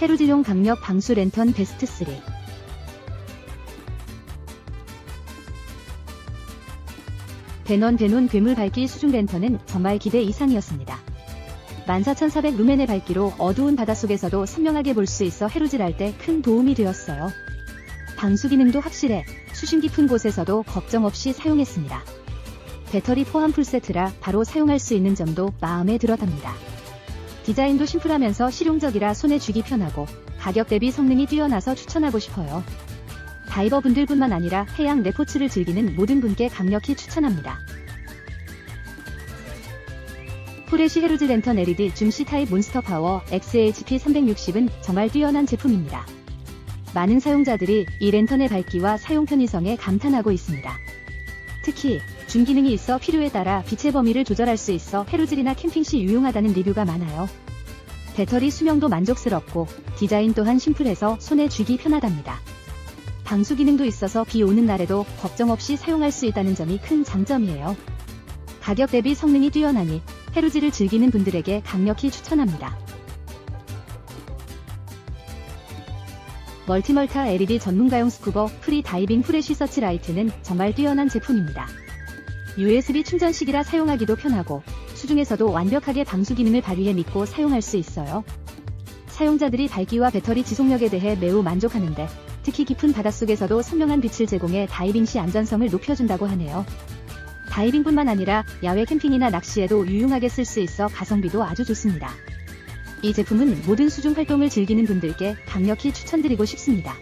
헤루지용 강력 방수 랜턴 베스트 3 베넌 베논 괴물 밝기 수중 랜턴은 정말 기대 이상이었습니다. 14,400 루멘의 밝기로 어두운 바닷속에서도 선명하게 볼 수 있어 해루질 할 때 큰 도움이 되었어요. 방수 기능도 확실해 수심 깊은 곳에서도 걱정 없이 사용했습니다. 배터리 포함 풀세트라 바로 사용할 수 있는 점도 마음에 들어답니다. 디자인도 심플하면서 실용적이라 손에 쥐기 편하고 가격 대비 성능이 뛰어나서 추천하고 싶어요. 다이버 분들뿐만 아니라 해양 레포츠를 즐기는 모든 분께 강력히 추천합니다. 프레시 헤루즈 랜턴 LED 줌 C타입 몬스터 파워 XHP 360은 정말 뛰어난 제품입니다. 많은 사용자들이 이 랜턴의 밝기와 사용 편의성에 감탄하고 있습니다. 특히 줌 기능이 있어 필요에 따라 빛의 범위를 조절할 수 있어 해루질이나 캠핑 시 유용하다는 리뷰가 많아요. 배터리 수명도 만족스럽고 디자인 또한 심플해서 손에 쥐기 편하답니다. 방수 기능도 있어서 비 오는 날에도 걱정 없이 사용할 수 있다는 점이 큰 장점이에요. 가격 대비 성능이 뛰어나니 해루질을 즐기는 분들에게 강력히 추천합니다. 멀티멀타 LED 전문가용 스쿠버 프리 다이빙 프레쉬 서치 라이트는 정말 뛰어난 제품입니다. USB 충전식이라 사용하기도 편하고 수중에서도 완벽하게 방수 기능을 발휘해 믿고 사용할 수 있어요. 사용자들이 밝기와 배터리 지속력에 대해 매우 만족하는데 특히 깊은 바닷속에서도 선명한 빛을 제공해 다이빙 시 안전성을 높여준다고 하네요. 다이빙뿐만 아니라 야외 캠핑이나 낚시에도 유용하게 쓸 수 있어 가성비도 아주 좋습니다. 이 제품은 모든 수중 활동을 즐기는 분들께 강력히 추천드리고 싶습니다.